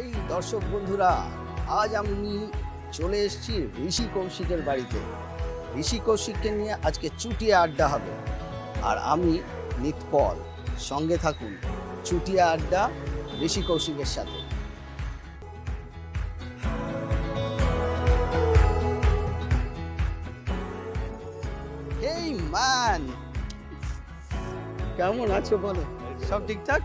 এই দর্শক বন্ধুরা আজ আমি চলে এসেছি ঋষি কৌশিকের বাড়িতে। ঋষি কৌশিককে নিয়ে আজকে চুটিয়ে আড্ডা হবে। আর আমি নিতপল সঙ্গে থাকুন চুটিয়ে আড্ডা ঋষি কৌশিকের সাথে। ম্যান কেমন আছো বলো? সব ঠিকঠাক?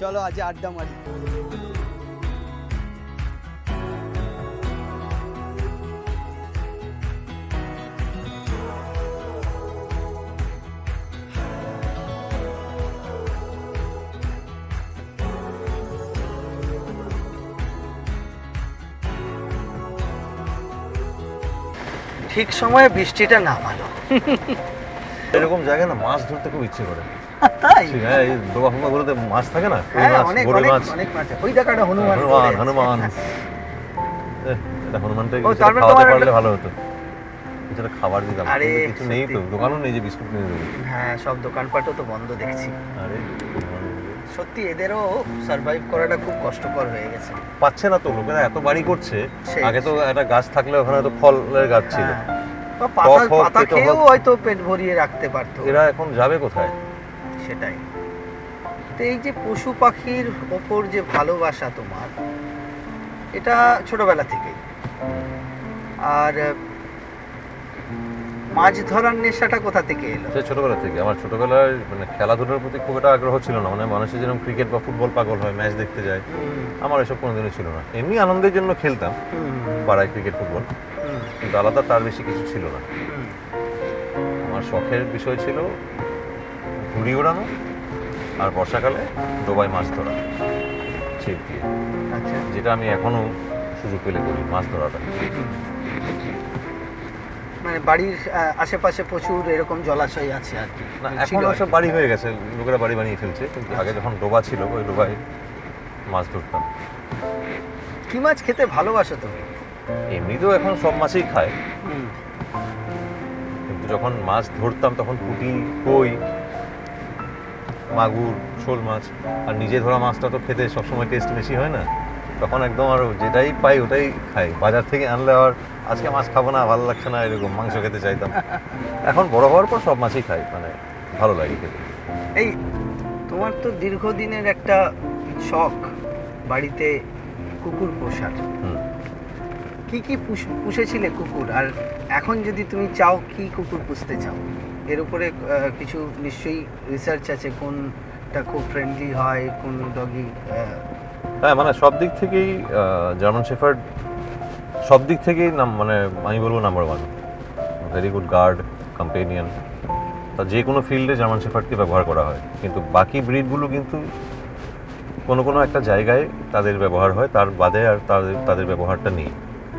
চলো আজ আড্ডা মারি। ঠিক সময়ে বৃষ্টিটা নামালো। এরকম জায়গায় না মাছ ধরতে খুব ইচ্ছে করে। তাই? হ্যাঁ এই ডোবা ফোবাগুলোতে মাছ থাকে না হ্যাঁ মাছ অনেক মাছ। অনেক মাছ ওই দেখাটা হনুমান হনুমান এটা খাওয়াতে পারলে ভালো হতো। খাবার দিতাম আরে, কিছু নেই তো দোকানও নেই যে বিস্কুট নিয়ে দেবো হ্যাঁ সব দোকানপাটও তো বন্ধ দেখছি। আরে সত্যি এদেরও সার্ভাইভ করাটা খুব কষ্টকর হয়ে গেছে। পাচ্ছে না তো লোকেরা এত বাড়ি করছে আগে তো একটা গাছ থাকলে ওখানে তো ফলের গাছ ছিল। হ্যাঁ। পাতা পাতা খেয়েও হয়তো পেট ভরিয়ে রাখতে পারতো। এরা এখন যাবে কোথায়? সেটাই। তো এই যে পশু পাখির ওপর যে ভালোবাসা তোমার এটা ছোটবেলা থেকেই। আর মাছ ধরার নেশাটা কোথা থেকে এলো? সে ছোটবেলা থেকে। আমার ছোটবেলায় মানে খেলাধুলার প্রতি খুব একটা আগ্রহ ছিল না। মানে মানুষের যেরকম ক্রিকেট বা ফুটবল পাগল হয় ম্যাচ দেখতে যায় আমার এসব কোনোদিনও ছিল না। এমনি আনন্দের জন্য খেলতাম পাড়ায় ক্রিকেট ফুটবল কিন্তু আলাদা তার বেশি কিছু ছিল না। আমার শখের বিষয় ছিল ঘুড়ি ওড়ানো আর বর্ষাকালে ডোবায় মাছ ধরা ছিপ দিয়ে। আচ্ছা। যেটা আমি এখনও সুযোগ পেলে করি মাছ ধরাটা। মানে বাড়ির আশেপাশে প্রচুর এরকম জলাশয় আছে আর কি। না এখন সব বাড়ি হয়ে গেছে লোকেরা বাড়ি বানিয়ে ফেলছে কিন্তু আগে যখন ডোবা ছিল ওই ডোবায় মাছ ধরতাম। কি মাছ খেতে ভালোবাসো তুমি? এমনিতেও এখন সব মাছই খায়। কিন্তু যখন মাছ ধরতাম তখন পুঁটি কই মাগুর শোল মাছ আর নিজে ধরা মাছটা তো খেতে সবসময় টেস্ট বেশি হয় না। তখন একদম আর যেটাই পাই ওটাই খাই। বাজার থেকে আনলে আর আজকে মাছ খাব না ভালো লাগছে না এরকম মাংস খেতে চাইতাম। এখন বড় হওয়ার পর সব মাছই খাই মানে ভালো লাগে খেতে। এই তোমার তো দীর্ঘদিনের একটা শখ বাড়িতে কুকুর পোষার। হুম। কি কি পুষ- পুষেছিলে কুকুর? আর এখন যদি তুমি চাও কি কুকুর পুষতে চাও? এর উপরে কিছু নিশ্চয়ই রিসার্চ আছে কোনটা খুব ফ্রেন্ডলি হয়, কোন ডগি হ্যাঁ মানে সব দিক থেকেই জার্মান শেফার্ড সব দিক থেকেই নাম মানে আমি বলব number one very good guard companion তা যে কোনো ফিল্ডে জার্মান শেফার্ডকে ব্যবহার করা হয়। কিন্তু বাকি ব্রিডগুলো কিন্তু কোনো কোনো একটা জায়গায় তাদের ব্যবহার হয়, তার বাদে আর তাদের তাদের ব্যবহারটা নেই।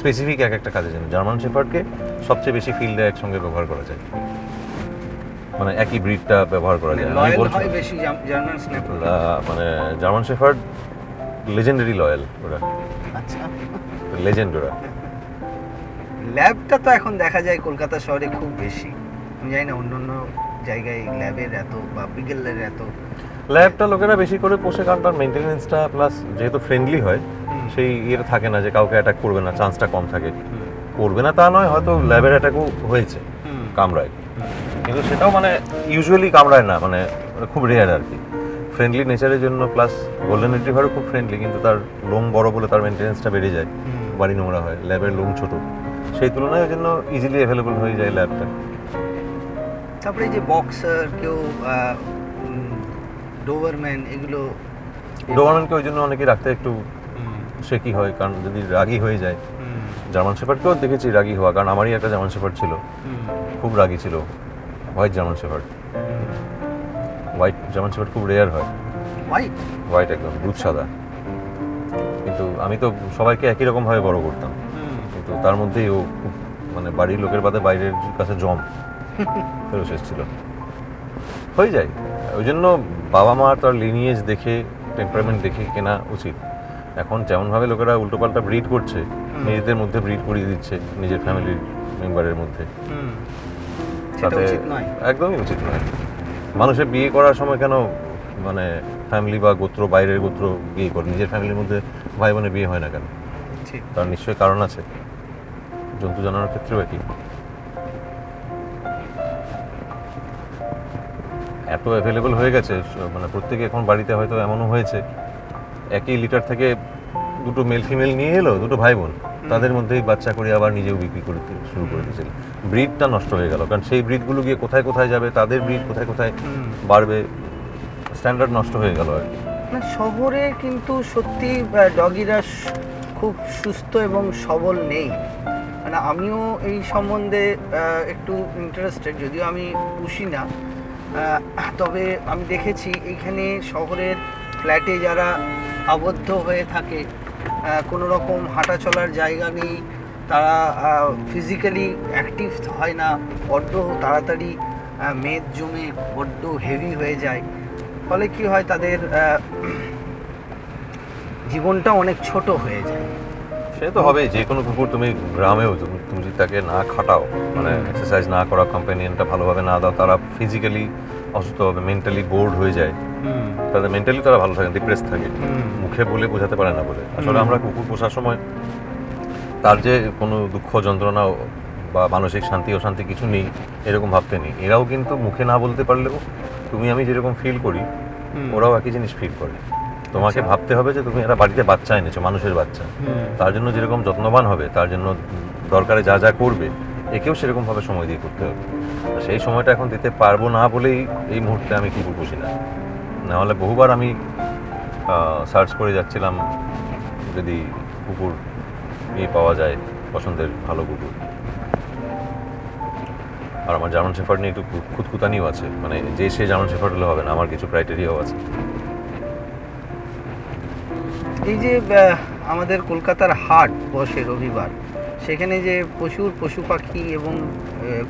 স্পেসিফিক এক একটা কাজের জন্য। জার্মান শেফার্ডকে সবচেয়ে বেশি ফিল্ডে একসঙ্গে ব্যবহার করা যায়। মানে একই ব্রিডটা ব্যবহার করা যায়। আমি বলছি মানে জার্মান শেফার্ড লেজেন্ডারি লয়াল ওরা। আচ্ছা। লেজেন্ড ওরা। ল্যাবটা তো এখন দেখা যায় কলকাতা শহরে খুব বেশি। আমি জানি না অন্য অন্য জায়গায় ল্যাবের এত বা বিগেলের এত ল্যাবটা লোকেরা বেশি করে পোষে কারণ তার মেনটেনেন্সটা প্লাস যেহেতু ফ্রেন্ডলি হয় সেই ইয়ের থাকে না যে কাউকে অ্যাটাক করবে না চান্সটা কম থাকে। করবে না তা নয় হয়তো ল্যাবের অ্যাটাকও হয়েছে কামড়ায়। কিন্তু সেটাও মানে ইউজুয়ালি কামড়ায় না মানে খুব রেয়ার আর কি। ফ্রেন্ডলি নেচারের জন্য প্লাস গোল্ডেন রিট্রিভারও খুব ফ্রেন্ডলি কিন্তু তার লোম বড় বলে তার মেনটেনেন্সটা বেড়ে যায় বাড়ি নোংরা হয় ল্যাবের লোম ছোট। সেই তুলনায় ওই জন্য ইজিলি অ্যাভেলেবল হয়ে যায় ল্যাবটা তারপরে যে বক্সার কেউ ডোভারম্যান এগুলো ডোবারম্যানকে ওই জন্য অনেকে রাখতে একটু সে কি হয়? কারণ যদি রাগি হয়ে যায়। জার্মান শেফার্ডকেও দেখেছি রাগি হওয়া। কারণ আমারই একটা জার্মান শেফার্ড ছিল। খুব রাগি ছিল। White German shepherd white German shepherd খুব রেয়ার হয়। হোয়াইট হোয়াইট একদম দুধ সাদা। কিন্তু আমি তো সবাইকে একই রকমভাবে বড় করতাম। কিন্তু তার মধ্যেই ও খুব মানে বাড়ির লোকের বাদে বাইরের কাছে জম। ফেরত এসেছিল হয়ে যায়। ওই জন্য বাবা মা তার লিনিয়েজ দেখে টেম্পারমেন্ট দেখে কেনা উচিত। এখন যেমনভাবে লোকেরা উল্টোপাল্টা ব্রিড করছে নিজেদের মধ্যে ব্রিড করিয়ে দিচ্ছে নিজের ফ্যামিলির মেম্বারের মধ্যে। তাতে একদমই উচিত নয়। মানুষের বিয়ে করার সময় কেন মানে ফ্যামিলি বা গোত্র বাইরের গোত্র বিয়ে করে? নিজের ফ্যামিলির মধ্যে ভাই বোনের বিয়ে হয় না কেন? তার নিশ্চয়ই কারণ আছে। জন্তু জানোয়ারের ক্ষেত্রেও একই। এত অ্যাভেলেবল হয়ে গেছে মানে প্রত্যেকে এখন বাড়িতে হয়তো এমনও হয়েছে একই লিটার থেকে দুটো মেল ফিমেল নিয়ে এলো দুটো ভাই বোন তাদের মধ্যেই বাচ্চা করে আবার নিজেও বিক্রি করতে শুরু করে দিয়েছিল। ব্রিডটা নষ্ট হয়ে গেল কারণ সেই ব্রিডগুলো গিয়ে কোথায় কোথায় যাবে তাদের ব্রিড কোথায় কোথায় বাড়বে স্ট্যান্ডার্ড নষ্ট হয়ে গেল আর কি। শহরে কিন্তু সত্যি ডগিরা খুব সুস্থ এবং সবল নেই। মানে আমিও এই সম্বন্ধে একটু ইন্টারেস্টেড যদিও আমি পুষি না। তবে আমি দেখেছি এইখানে শহরের ফ্ল্যাটে যারা আবদ্ধ হয়ে থাকে। কোনো রকম হাঁটা চলার জায়গা নেই। তারা ফিজিক্যালি অ্যাক্টিভ হয় না। বড্ড তাড়াতাড়ি মেদ জমে বড্ড হেভি হয়ে যায়। ফলে কি হয় তাদের জীবনটা অনেক ছোট হয়ে যায়। সে তো হবেই। যে কোনো কুকুর তুমি গ্রামেও তুমি তুমি যদি তাকে না খাটাও মানে এক্সারসাইজ না করা কম্পেনিয়নটা ভালোভাবে না দাও তারা ফিজিক্যালি অসুস্থ হবে মেন্টালি বোর্ড হয়ে যায় তাদের মেন্টালি তারা ভালো থাকে ডিপ্রেস থাকে। মুখে বলে বোঝাতে পারে না বলে। আসলে আমরা কুকুর পোষার সময় তার যে কোনো দুঃখ যন্ত্রণা বা মানসিক শান্তি অশান্তি কিছু নেই এরকম ভাবতে নেই। এরাও কিন্তু মুখে না বলতে পারলেও তুমি আমি যেরকম ফিল করি ওরাও একই জিনিস ফিল করে। তোমাকে ভাবতে হবে যে তুমি এরা বাড়িতে বাচ্চা এনেছো মানুষের বাচ্চা। তার জন্য যেরকম যত্নবান হবে তার জন্য দরকারে যা যা করবে একেও সেরকমভাবে সময় দিয়ে করতে হবে। সেই সময়টা এখন দিতে পারব না বলেই এই মুহূর্তে আমি কুকুর পুষি না। নাহলে বহুবার আমি সার্চ করে যাচ্ছিলাম যদি কুকুর ইয়ে পাওয়া যায় পছন্দের ভালো কুকুর। আর আমার জার্মান শেফার্ড নিয়ে একটু খুঁতখুতানিও আছে। মানে যে সে জার্মান শেফার্ড হলে হবে না, আমার কিছু ক্রাইটেরিয়াও আছে। এই যে আমাদের কলকাতার হাট বসে রবিবার। সেখানে যে প্রচুর পশু পাখি এবং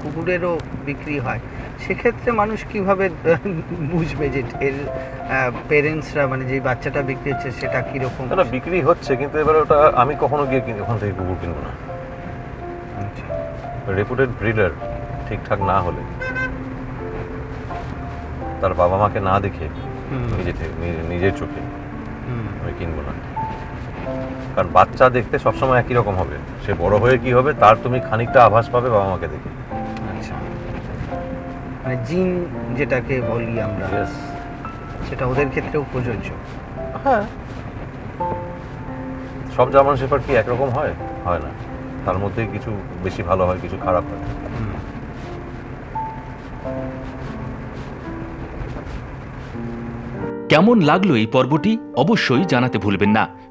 কুকুরেরও বিক্রি হয় সেক্ষেত্রে মানুষ কীভাবে বুঝবে যে এর পেরেন্টসরা মানে যে বাচ্চাটা বিক্রি হচ্ছে সেটা কীরকম? বিক্রি হচ্ছে কিন্তু এবার ওটা আমি কখনো গিয়ে কিন- ওখান থেকে কুকুর কিনবো না। রেপুটেড ব্রিডার ঠিকঠাক না হলে। তার বাবা মাকে না দেখে নিজে- নিজের চোখে আমি কিনবো না। কারণ বাচ্চা দেখতে সবসময় একই রকম হবে। সে বড় হয়ে কি হবে তার তুমি খানিকটা আভাস পাবে বাবা মাকে দেখে। আচ্ছা। মানে জিন যেটাকে বলি আমরা. সেটা ওদের ক্ষেত্রেও প্রযোজ্য? হ্যাঁ। সব জার্মান শেফার্ড কি একরকম হয়? হয় না। তার মধ্যে কিছু বেশি ভালো হয় কিছু খারাপ হয়। কেমন লাগল এই পর্বটি? অবশ্যই জানাতে ভুলবেন না।